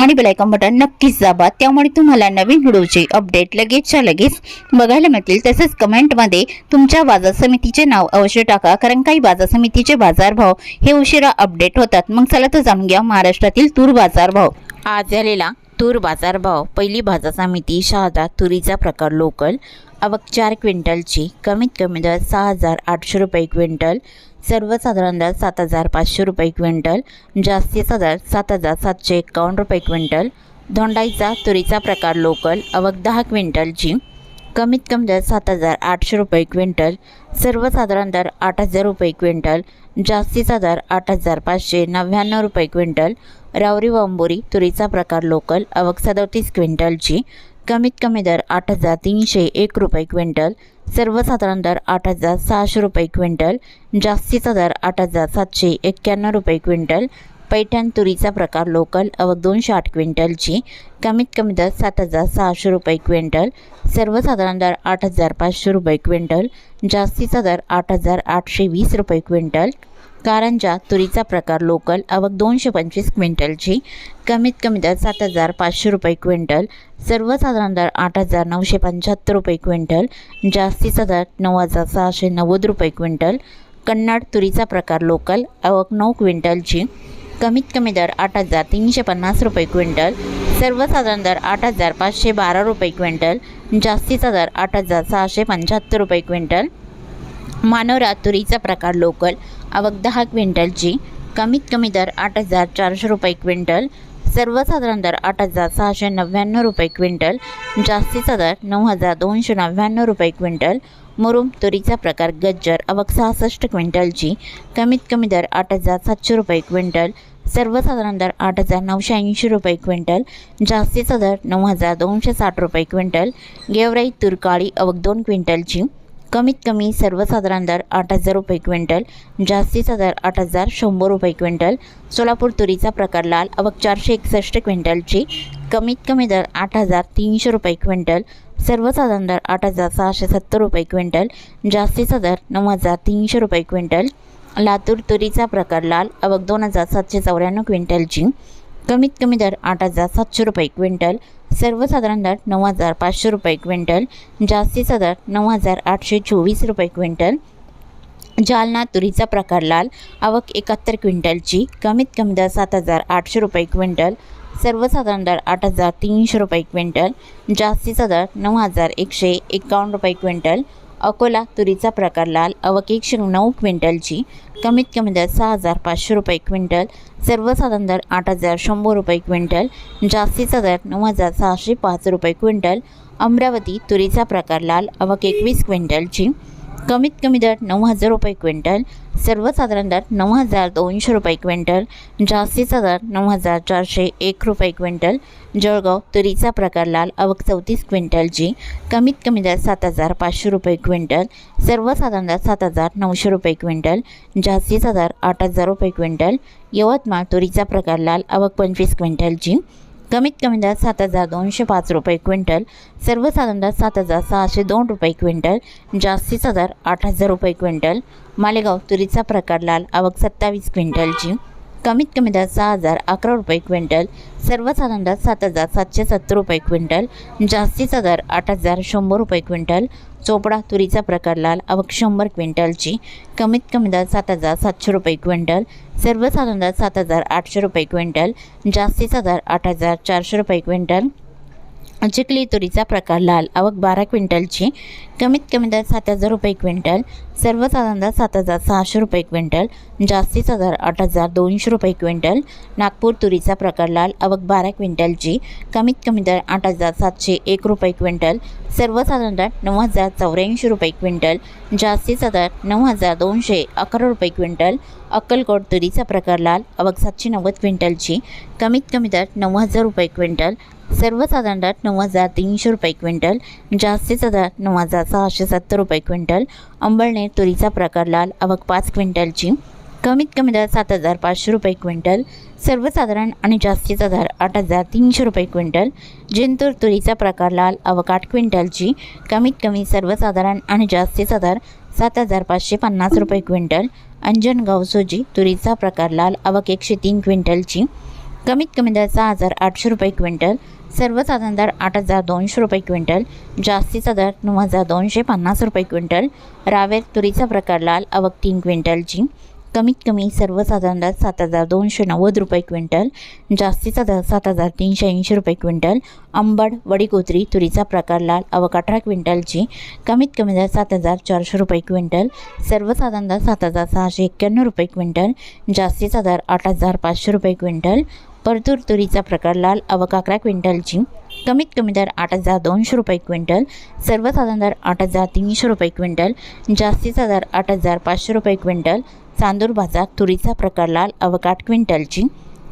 आणि bell icon button नक्कीच दाबा. त्यामुळे तुम्हाला नवीन व्हिडिओचे अपडेट लगेचच्या लगेच बघायला मिळतील. तसेच कमेंटमध्ये तुमच्या बाजार समितीचे नाव अवश्य टाका. कारण काही बाजार समितीचे बाजारभाव हे उशिरा अपडेट होतात. मग चला तर जाणून घ्या महाराष्ट्रातील तूर बाजारभाव आज झालेला तूर बाजारभाव पहिली बाजार समिती शहादा तुरीचा प्रकार लोकल अवक चार क्विंटलची. कमीत कमी दर सहा हजार आठशे रुपये क्विंटल. सर्वसाधारण दर सात हजार पाचशे रुपये क्विंटल जास्तीचा दर सात हजार सातशे एकावन्न रुपये क्विंटल. धोंडाईचा तुरीचा प्रकार लोकल अवक दहा क्विंटलची कमीत कमी दर सात हजार आठशे रुपये क्विंटल सर्वसाधारण दर आठ हजार रुपये क्विंटल जास्तीचा दर आठ हजार पाचशे नव्याण्णव रुपये क्विंटल. रावरी वांबोरी तुरीचा प्रकार लोकल आवक सदोतीस क्विंटलची कमीत कमी दर आठ हजार तीनशे एक रुपये क्विंटल सर्वसाधारण दर आठ हजार सहाशे रुपये क्विंटल जास्तीचा दर आठ हजार सातशे एक्क्याण्णव रुपये क्विंटल पैठण तुरीचा प्रकार लोकल अवक दोनशे आठ क्विंटलची कमीत कमी दर सात हजार सहाशे रुपये क्विंटल सर्वसाधारण दर आठ हजार पाचशे रुपये क्विंटल जास्तीचा दर आठ हजार आठशे वीस रुपये क्विंटल कारंजा तुरीचा प्रकार लोकल आवक दोनशे पंचवीस क्विंटलची. कमीत कमी दर सात हजार पाचशे रुपये क्विंटल. सर्वसाधारण दर आठ हजार नऊशे पंच्याहत्तर रुपये क्विंटल. जास्तीचा दर नऊ हजार सहाशे नव्वद रुपये क्विंटल. कन्नड तुरीचा प्रकार लोकल आवक नऊ क्विंटलची. कमीत कमी दर आठ हजार तीनशे पन्नास रुपये क्विंटल. सर्वसाधारण दर आठ हजार पाचशे बारा रुपये क्विंटल. जास्तीचा दर आठ हजार सहाशे पंच्याहत्तर रुपये क्विंटल. मानव तुरीचा प्रकार लोकल. आवक दहा क्विंटलची कमीत कमी दर आठ हजार चारशे रुपये क्विंटल. सर्वसाधारण दर आठ हजार सहाशे नव्याण्णव रुपये क्विंटल. जास्तीचा दर नऊ हजार दोनशे नव्याण्णव रुपये क्विंटल. मुरुम तुरीचा प्रकार गज्जर अवक सहासष्ट क्विंटलची कमीत कमी दर आठ हजार सातशे रुपये क्विंटल. सर्वसाधारण दर आठ हजार नऊशे ऐंशी रुपये क्विंटल. जास्तीचा दर नऊ हजार दोनशे साठ रुपये क्विंटल. गेवराई तुरकाळी अवक दोन क्विंटलची कमीत कमी सर्वसाधारण दर आठ हजार रुपये क्विंटल जास्तीचा दर आठ हजार शंभर रुपये क्विंटल सोलापूर तुरीचा प्रकार लाल अवक चारशे एकसष्ट क्विंटलची कमीत कमी दर आठ हजार तीनशे रुपये क्विंटल सर्वसाधारण दर आठ हजार सहाशे सत्तर रुपये क्विंटल जास्तीचा दर नऊ हजार तीनशे रुपये क्विंटल. लातूर तुरीचा प्रकार लाल अवक दोन हजार सातशे चौऱ्याण्णव क्विंटलची कमीत कमी दर आठ हजार सातशे रुपये क्विंटल सर्वसाधारण दर नऊ हजार पाचशे रुपये क्विंटल जास्तीचा दर नऊ हजार आठशे चोवीस रुपये क्विंटल. जालना तुरीचा प्रकार लाल आवक एकाहत्तर क्विंटलची कमीत कमी दर सात हजार आठशे रुपये क्विंटल सर्वसाधारण दर आठ हजार तीनशे रुपये क्विंटल जास्तीचा दर नऊ हजार एकशे एकावन्न रुपये क्विंटल अकोला तुरीचा प्रकार लाल अवक एकशे नऊ क्विंटलची कमीत कमी दर सहा हजार पाचशे रुपये क्विंटल सर्वसाधारण दर आठ हजार शंभर रुपये क्विंटल जास्तीचा दर नऊ हजार सहाशे पाच रुपये क्विंटल अमरावती तुरीचा प्रकार लाल अवक एकवीस क्विंटलची कमीत कमी दर नऊ हजार रुपये क्विंटल सर्वसाधारण दर नऊ हजार दोनशे रुपये क्विंटल जास्तीचा दर नऊ हजार चारशे एक रुपये क्विंटल जळगाव तुरीचा प्रकार लाल आवक चौतीस क्विंटलची कमीत कमी दर सात हजार पाचशे रुपये क्विंटल सर्वसाधारण दर सात हजार नऊशे रुपये क्विंटल जास्तीचा दर आठ हजार रुपये क्विंटल यवतमाळ तुरीचा प्रकार लाल आवक पंचवीस क्विंटलची कमीत कमी दर सात हजार दोनशे पाच रुपये क्विंटल सर्वसाधारण दर सात हजार सहाशे दोन रुपये क्विंटल जास्तीचा दर आठ हजार रुपये क्विंटल. मालेगाव तुरीचा प्रकार लाल आवक सत्तावीस क्विंटलची. कमीत कमी दर सहा हजार अकरा रुपये क्विंटल सर्वसाधारण दर सात हजार सातशे सत्तर रुपये क्विंटल जास्तीचा दर आठ हजार शंभर रुपये क्विंटल चोपडा तुरीचा प्रकार लाल आवक शंभर क्विंटलची कमीत कमी दर सात हजार सातशे रुपये क्विंटल सर्वसाधारण दर सात हजार आठशे रुपये क्विंटल जास्तीचा दर आठ हजार चारशे रुपये क्विंटल चिखली तुरीचा प्रकार लाल आवक बारा क्विंटलची कमीत कमी दर सात हजार रुपये क्विंटल सर्वसाधारण दर सात हजार सहाशे रुपये क्विंटल जास्तीचा दर आठ हजार दोनशे रुपये क्विंटल. नागपूर तुरीचा प्रकार लाल अवक बारा क्विंटलची कमीत कमी दर आठ हजार सातशे एक रुपये क्विंटल सर्वसाधारण दर नऊ हजार चौऱ्याऐंशी रुपये क्विंटल जास्तीचा दर नऊ हजार दोनशे अकरा रुपये क्विंटल. अक्कलकोट तुरीचा प्रकार लाल अवक सातशे नव्वद क्विंटलची कमीत कमी दर नऊ हजार रुपये क्विंटल सर्वसाधारण दर नऊ हजार तीनशे रुपये क्विंटल जास्तीचा दर नऊ हजार सहाशे सत्तर रुपये क्विंटल अंबळनेर तुरीचा प्रकार लाल आवक पाच क्विंटलची. कमीत कमी दर सात हजार पाचशे रुपये क्विंटल सर्वसाधारण आणि जास्तीचा दर आठ हजार तीनशे रुपये क्विंटल. जिंतूर तुरीचा प्रकार लाल आवक आठ क्विंटलची. कमीत कमी सर्वसाधारण आणि जास्तीचा दर सात हजार पाचशे पन्नास रुपये क्विंटल. अंजनगाव सोजी तुरीचा प्रकार लाल आवक एकशे तीन क्विंटलची. कमीत कमी दर सहा हजार आठशे रुपये क्विंटल सर्वसाधारण दर आठ हजार दोनशे रुपये क्विंटल जास्तीचा दर नऊ हजार दोनशे पन्नास रुपये क्विंटल रावेर तुरीचा प्रकार लाल आवक तीन क्विंटलची कमीत कमी सर्वसाधारण दर सात हजार दोनशे नव्वद रुपये क्विंटल जास्तीचा दर सात हजार तीनशे ऐंशी रुपये क्विंटल अंबड वडीकोत्री तुरीचा प्रकार लाल अवक अठरा क्विंटलची कमीत कमी दर सात हजार चारशे रुपये क्विंटल सर्वसाधारण दर सात हजार सहाशे एक्क्याण्णव रुपये क्विंटल जास्तीचा दर आठ हजार पाचशे रुपये क्विंटल परतूर तुरीचा प्रकार लाल अवका अकरा क्विंटलची कमीत कमी दर आठ हजार दोनशे रुपये क्विंटल. सर्वसाधारण दर आठ हजार तीनशे रुपये क्विंटल. जास्तीचा दर आठ हजार पाचशे रुपये क्विंटल. चांदूर बाजार तुरीचा प्रकार लाल अवकाट आठ क्विंटलची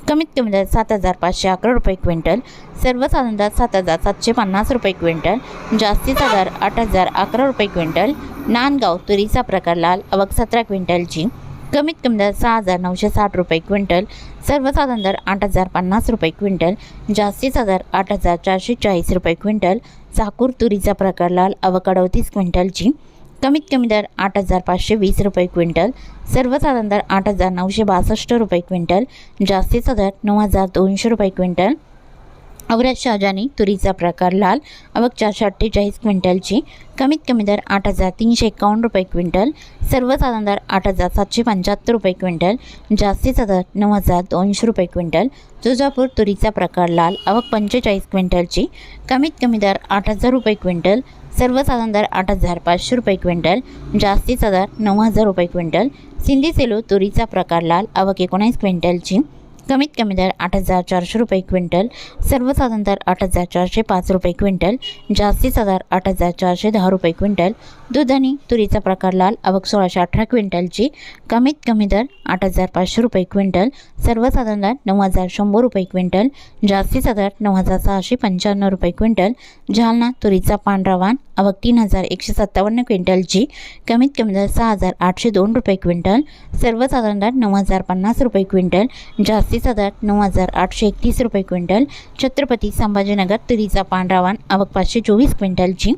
कमीत कमी दर सात हजार पाचशे अकरा रुपये क्विंटल. सर्वसाधारण दर सात हजार सातशे पन्नास रुपये क्विंटल. जास्तीचा दर आठ हजार अकरा रुपये क्विंटल. नांदगाव तुरीचा प्रकार लाल अवक सतरा क्विंटलची कमीत कमी दर सहा हजार नऊशे साठ रुपये क्विंटल सर्वसाधारण दर आठ हजार पन्नास रुपये क्विंटल जास्तीचा दर आठ हजार चारशे चाळीस रुपये क्विंटल चाकूर तुरीचा प्रकार लाल आवक अडतीस क्विंटलची. कमीत कमी दर आठ हजार पाचशे वीस रुपये क्विंटल सर्वसाधारण दर आठ हजार नऊशे बासष्ट रुपये क्विंटल जास्तीचा दर नऊ हजार दोनशे रुपये क्विंटल. औरत शहाजानी तुरीचा प्रकार लाल आवक चारशे अठ्ठेचाळीस क्विंटलची कमीत कमी दर आठ हजार तीनशे एकावन्न रुपये क्विंटल सर्वसाधारण दर आठ हजार सातशे पंच्याहत्तर रुपये क्विंटल जास्तीचा दर नऊ हजार दोनशे रुपये क्विंटल तुळजापूर तुरीचा प्रकार लाल आवक पंचेचाळीस क्विंटलची कमीत कमी दर आठ हजार रुपये क्विंटल सर्वसाधारण दर आठ हजार पाचशे रुपये क्विंटल जास्तीचा दर नऊ हजार रुपये क्विंटल सिंधी सेलो तुरीचा प्रकार लाल आवक एकोणीस क्विंटलची कमीत कमी दर आठ हजार चारशे रुपये क्विंटल सर्वसाधारण दर आठ हजार चारशे पाच रुपये क्विंटल जास्तीचा दर आठ हजार चारशे दहा रुपये क्विंटल. दूध आणि तुरीचा प्रकार लाल आवक सोळाशे अठरा क्विंटलची कमीत कमी दर आठ हजार पाचशे रुपये क्विंटल सर्वसाधारण दर नऊ हजार शंभर रुपये क्विंटल जास्तीचा दर नऊ हजार सहाशे पंच्याण्णव रुपये क्विंटल. जालना तुरीचा पांढरा वाण आवक तीन हजार एकशे सत्तावन्न क्विंटलची कमीत कमी दर सहा हजार आठशे दोन रुपये क्विंटल सर्वसाधारण दर नऊ हजार पन्नास रुपये क्विंटल जास्तीचा दर नऊ हजार आठशे एकतीस रुपये क्विंटल छत्रपती संभाजीनगर तुरीचा पांढरा वाण आवक पाचशे चोवीस क्विंटलची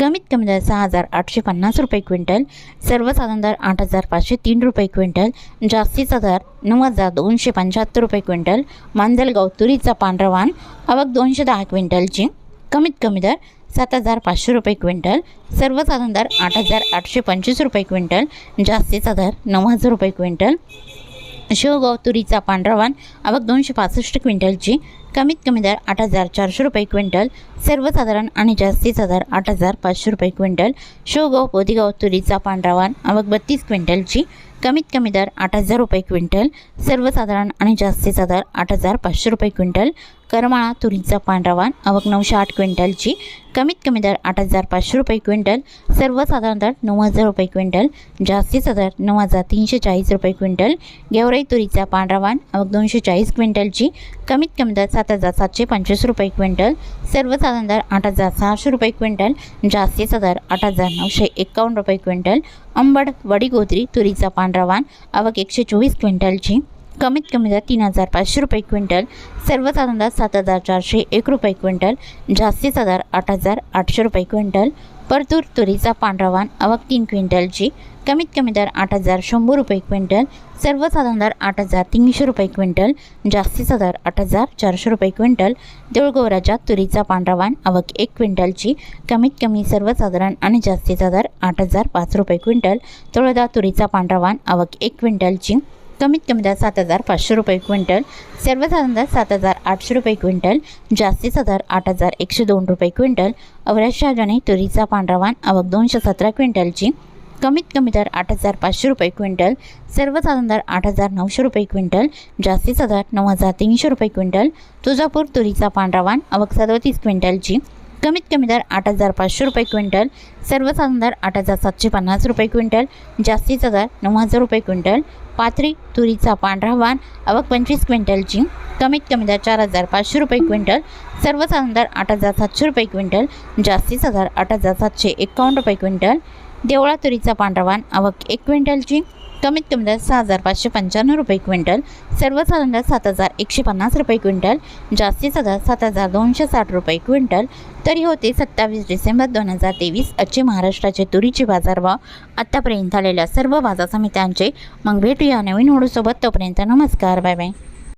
कमीत कमी दर सहा हजार आठशे पन्नास रुपये क्विंटल सर्वसाधारण दर आठ हजार पाचशे तीन रुपये क्विंटल जास्तीचा दर नऊ हजार दोनशे पंच्याहत्तर रुपये क्विंटल मांजलगाव तुरीचा पांढरा वाण आवक दोनशे दहा क्विंटलची कमीत कमी दर सात हजार पाचशे रुपये क्विंटल सर्वसाधारण दर आठ हजार आठशे पंचवीस रुपये क्विंटल जास्तीचा दर नऊ हजार रुपये क्विंटल शेवगाव तुरीचा पांढरावान आवक दोनशे पासष्ट क्विंटलची कमीत कमी दर आठ हजार चारशे रुपये क्विंटल सर्वसाधारण आणि जास्तीचा दर आठ हजार पाचशे रुपये क्विंटल शेवगाव पोतीगाव तुरीचा पांढरावान आवक बत्तीस क्विंटलची कमीत कमी दर आठ हजार रुपये क्विंटल सर्वसाधारण आणि जास्तीचा दर आठ हजार पाचशे रुपये क्विंटल करमाळा तुरीचा पांढरावान आवक नऊशे आठ क्विंटलची कमीत कमी दर आठ हजार पाचशे रुपये क्विंटल सर्वसाधारण दर नऊ हजार रुपये क्विंटल जास्तीचा दर नऊ हजार तीनशे चाळीस रुपये क्विंटल गेवराई तुरीचा पांढरावान आवक दोनशे चाळीस क्विंटलची कमीत कमी दर सात हजार सातशे पंचवीस रुपये क्विंटल सर्वसाधारण दर आठ हजार सहाशे रुपये क्विंटल जास्तीचा दर आठ हजार नऊशे एकावन्न रुपये क्विंटल अंबड वडीगोत्री तुरीचा पांढरावान आवक एकशे चोवीस क्विंटलची. कमीत कमी दर तीन हजार पाचशे रुपये क्विंटल सर्वसाधारण दर सात हजार चारशे एक रुपये क्विंटल जास्तीचा दर आठ हजार आठशे रुपये क्विंटल. परतूर तुरीचा पांढरावान आवक तीन क्विंटलची कमीत कमी दर आठ हजार शंभर रुपये क्विंटल सर्वसाधारण दर आठ हजार तीनशे रुपये क्विंटल जास्तीचा दर आठ हजार चारशे रुपये क्विंटल. देऊळगोवराच्या तुरीचा पांढरावान आवक एक क्विंटलची कमीत कमी सर्वसाधारण आणि जास्तीचा दर आठ हजार पाच रुपये क्विंटल. तळोदा तुरीचा पांढरावान आवक एक क्विंटलची. कमीत कमी दर सात हजार पाचशे रुपये क्विंटल सर्वसाधारण दर सात हजार आठशे रुपये क्विंटल जास्तीचा दर आठ हजार एकशे दोन रुपये क्विंटल अवराज शहाजाने तुरीचा पांढरावान आवक दोनशे सतरा क्विंटलची. कमीत कमी दर आठ हजार पाचशे रुपये क्विंटल सर्वसाधारण दर आठ हजार नऊशे रुपये क्विंटल जास्तीचा दर नऊ हजार तीनशे रुपये क्विंटल तुळजापूर तुरीचा पांढरावान आवक सदोतीस क्विंटलची. कमीत कमी दर आठ हजार पाचशे रुपये क्विंटल सर्वसाधारण दर आठ हजार सातशे पन्नास रुपये क्विंटल जास्तीचा दर नऊ हजार रुपये क्विंटल पाथरी तुरीचा पांढरा वाण आवक पंचवीस क्विंटलची कमीत कमी दर चार हजार पाचशे रुपये क्विंटल सर्वसाधारण दर आठ हजार सातशे रुपये क्विंटल जास्तीचा दर आठ हजार सातशे एकावन्न रुपये क्विंटल देवळा तुरीचा पांढरवान आवक एक क्विंटलची कमीत कमी दर सहा हजार पाचशे पंच्याण्णव रुपये क्विंटल सर्वसाधारण दर सात हजार एकशे पन्नास रुपये क्विंटल जास्तीचा दर सात हजार दोनशे साठ रुपये क्विंटल. तरी होते सत्तावीस डिसेंबर दोन हजार तेवीस आजचे महाराष्ट्राचे तुरीचे बाजारभाव आत्तापर्यंत झालेल्या सर्व बाजार समित्यांचे मग भेटूया नवीन होडूसोबत तोपर्यंत नमस्कार बाय बाय.